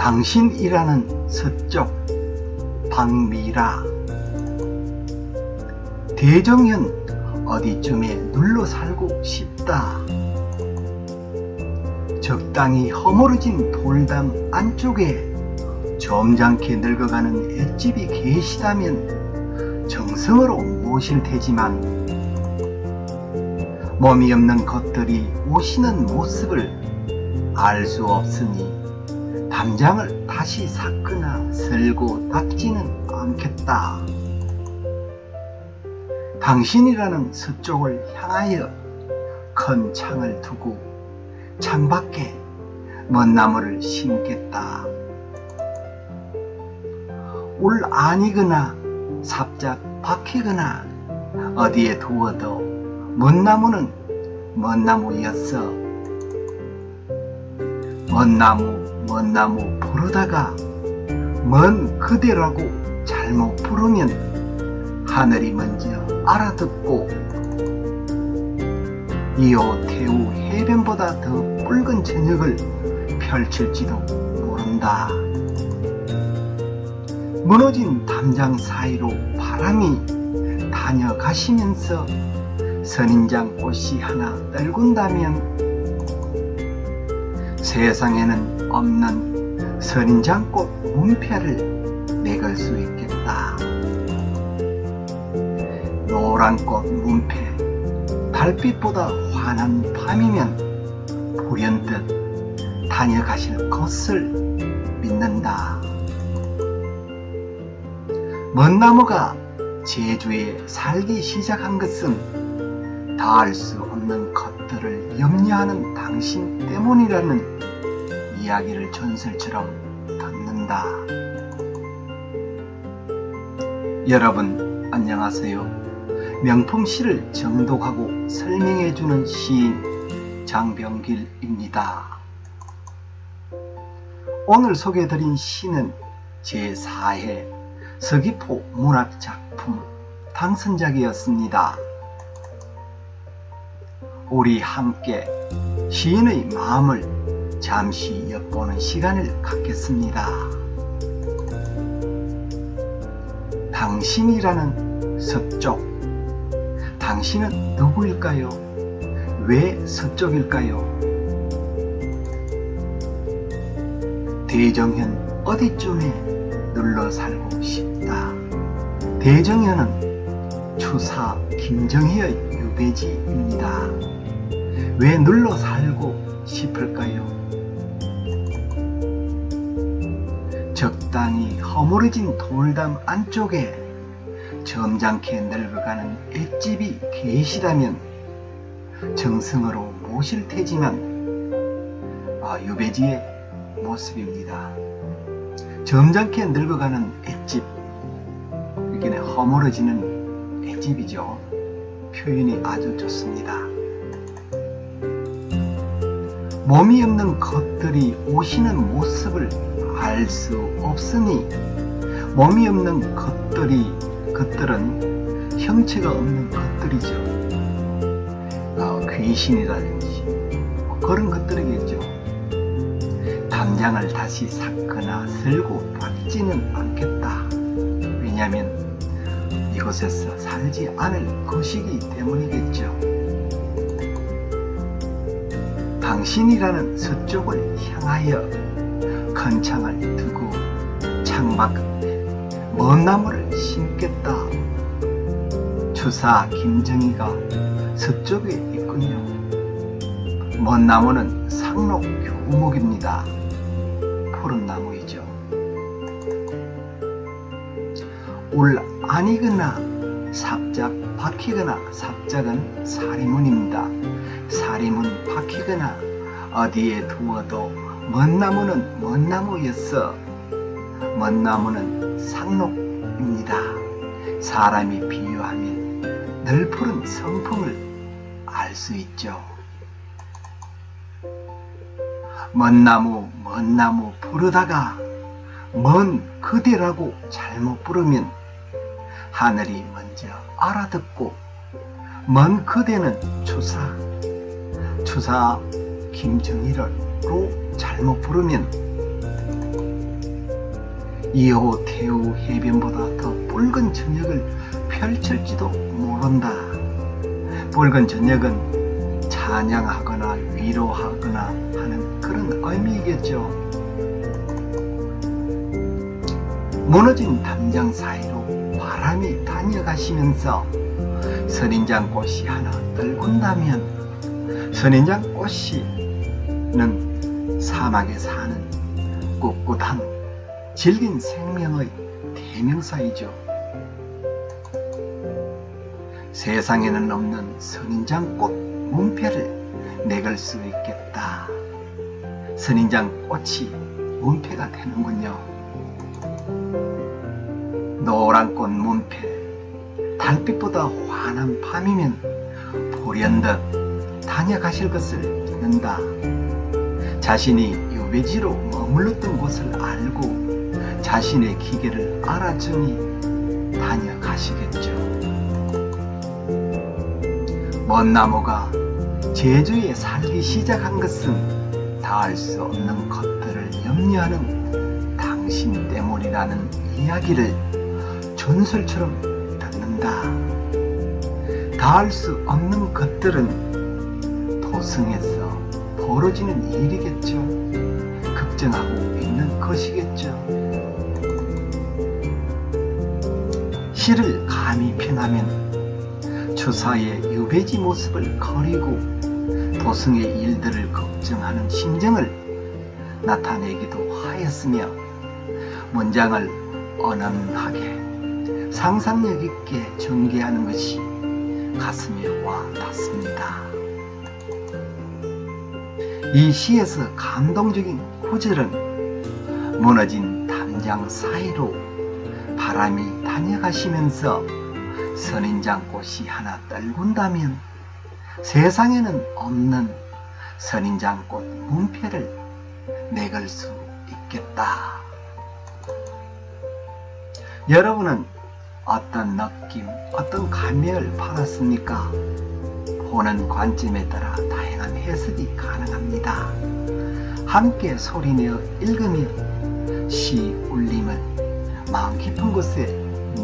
당신이라는 서쪽 박미라. 대정현 어디쯤에 눌러 살고 싶다. 적당히 허물어진 돌담 안쪽에 점잖게 늙어가는 횟집이 계시다면 정성으로 모실 테지만 몸이 없는 것들이 오시는 모습을 알 수 없으니 담장을 다시 삭거나 설고 닦지는 않겠다. 당신이라는 서쪽을 향하여 큰 창을 두고 창 밖에 먼 나무를 심겠다. 올 아니거나 삽작 박히거나 어디에 두어도 먼 나무는 먼 나무였어. 먼 나무, 먼 나무 부르다가 먼 그대라고 잘못 부르면 하늘이 먼저 알아듣고 이호 태우 해변보다 더 붉은 저녁을 펼칠지도 모른다. 무너진 담장 사이로 바람이 다녀가시면서 선인장 꽃이 하나 떨군다면 세상에는 없는 선인장꽃 문패를 내걸 수 있겠다. 노란 꽃 문패, 달빛보다 환한 밤이면 불현듯 다녀가실 것을 믿는다. 먼 나무가 제주에 살기 시작한 것은 닿을 수 없는 것들을 염려하는 당신 때문이라는 이야기를 전설처럼 듣는다. 여러분, 안녕하세요. 명품 시를 정독하고 설명해주는 시인 장병길입니다. 오늘 소개해드린 시는 제4회 서귀포 문학작품 당선작이었습니다. 우리 함께 시인의 마음을 잠시 엿보는 시간을 갖겠습니다. 당신이라는 서쪽. 당신은 누구일까요? 왜 서쪽일까요? 대정현 어디쯤에 눌러 살고 싶다. 대정현은 추사 김정희의 유배지입니다. 왜 눌러 살고 싶을까요? 적당히 허물어진 돌담 안쪽에 점잖게 늙어가는 횟집이 계시다면 정성으로 모실 테지만 아, 유배지의 모습입니다. 점잖게 늙어가는 횟집 이렇게 허물어지는 횟집이죠. 표현이 아주 좋습니다. 몸이 없는 것들이 오시는 모습을 알 수 없으니 몸이 없는 것들이 것들은 형체가 없는 것들이죠. 어, 귀신이라든지 뭐 그런 것들이겠죠. 담장을 다시 삭거나 쓸고 닦지는 않겠다. 왜냐하면 이곳에서 살지 않을 것이기 때문이겠죠. 당신이라는 서쪽을 향하여 큰 창을 두고 창밖 먼 나무를 심겠다. 추사 김정희가 서쪽에 있군요. 먼 나무는 상록 교목입니다. 푸른 나무이죠. 올 아니거나 삽작 박히거나 삽작은 사리문입니다. 사리문 박히거나 어디에 두어도 먼 나무는 먼 나무였어. 먼 나무는 상록입니다. 사람이 비유하면 널푸른 성품을 알 수 있죠. 먼 나무, 먼 나무 부르다가 먼 그대라고 잘못 부르면 하늘이 먼저 알아듣고 먼 그대는 추사, 추사 김정일 로 잘못 부르면 이호 태우 해변보다 더 붉은 저녁을 펼칠지도 모른다. 붉은 저녁은 찬양하거나 위로하거나 하는 그런 의미이겠죠. 무너진 담장 사이로 바람이 다녀가시면서 선인장 꽃이 하나 떨군다면 선인장 꽃이는 사막에 사는 꿋꿋한 질긴 생명의 대명사이죠. 세상에는 없는 선인장꽃 문패를 내걸 수 있겠다. 선인장 꽃이 문패가 되는군요. 노란 꽃 문패, 달빛보다 환한 밤이면 불현듯 다녀가실 것을 믿는다. 자신이 유배지로 머물렀던 곳을 알고 자신의 기계를 알아주니 다녀가시겠죠. 먼 나무가 제주에 살기 시작한 것은 닿을 수 없는 것들을 염려하는 당신 때문이라는 이야기를 전설처럼 듣는다. 닿을 수 없는 것들은 도성에서 벌어지는 일이겠죠. 걱정하고 있는 것이겠죠. 시를 감히 편하면 주사의 유배지 모습을 거리고 도성의 일들을 걱정하는 심정을 나타내기도 하였으며 문장을 언언하게 상상력 있게 전개하는 것이 가슴에 와 닿습니다. 이 시에서 감동적인 구절은 무너진 담장 사이로 바람이 다녀가시면서 선인장꽃이 하나 떨군다면 세상에는 없는 선인장꽃 문패를 내걸 수 있겠다. 여러분은 어떤 느낌, 어떤 감명을 받았습니까? 보는 관점에 따라 다양 한 해석이 가능합니다. 함께 소리내어 읽으며 시 울림을 마음 깊은 곳에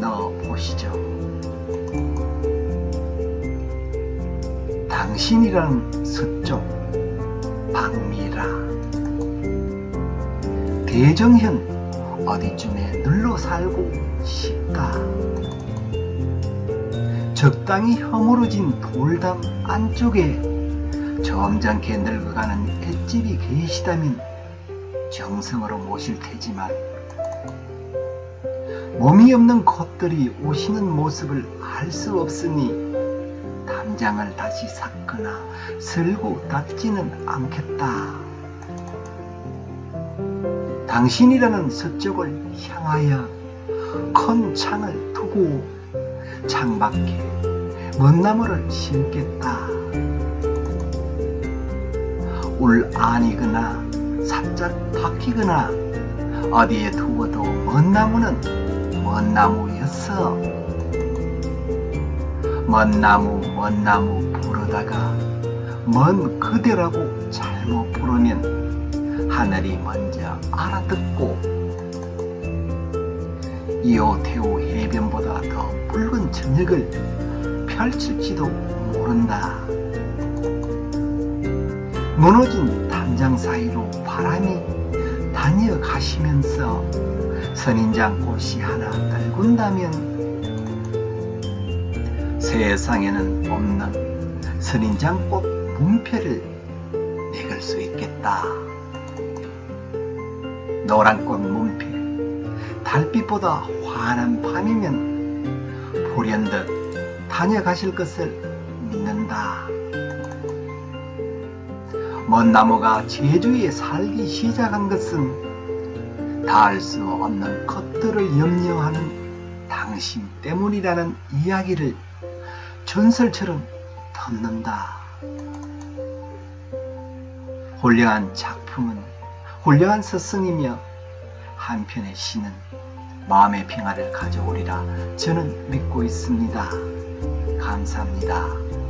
넣어 보시죠. 당신이란 서쪽 박미라 대정현 어디쯤에 눌러 살고 싶다. 적당히 허물어진 돌담 안쪽에 점잖게 늙어가는 횟집이 계시다면 정성으로 모실 테지만 몸이 없는 것들이 오시는 모습을 알 수 없으니 담장을 다시 삭거나 설고 닫지는 않겠다. 당신이라는 서쪽을 향하여 큰 창을 두고 창밖에 먼 나무를 심겠다. 울 안이거나 살짝 박히거나 어디에 두어도 먼 나무는 먼 나무였어. 먼 나무 먼 나무 부르다가 먼 그대라고 잘못 부르면 하늘이 먼저 알아듣고 이오테오 해변보다 더 붉은 저녁을 펼칠지도 모른다. 무너진 담장 사이로 바람이 다녀가시면서 선인장 꽃이 하나 떨군다면 세상에는 없는 선인장 꽃 문패를 내걸 수 있겠다. 노란 꽃 문패, 달빛보다 환한 밤이면 불현듯 다녀가실 것을 믿는다. 먼 나무가 제주에 살기 시작한 것은 닿을 수 없는 것들을 염려하는 당신 때문이라는 이야기를 전설처럼 듣는다. 훌륭한 작품은 훌륭한 스승이며 한편의 시는 마음의 평화를 가져오리라 저는 믿고 있습니다. 감사합니다.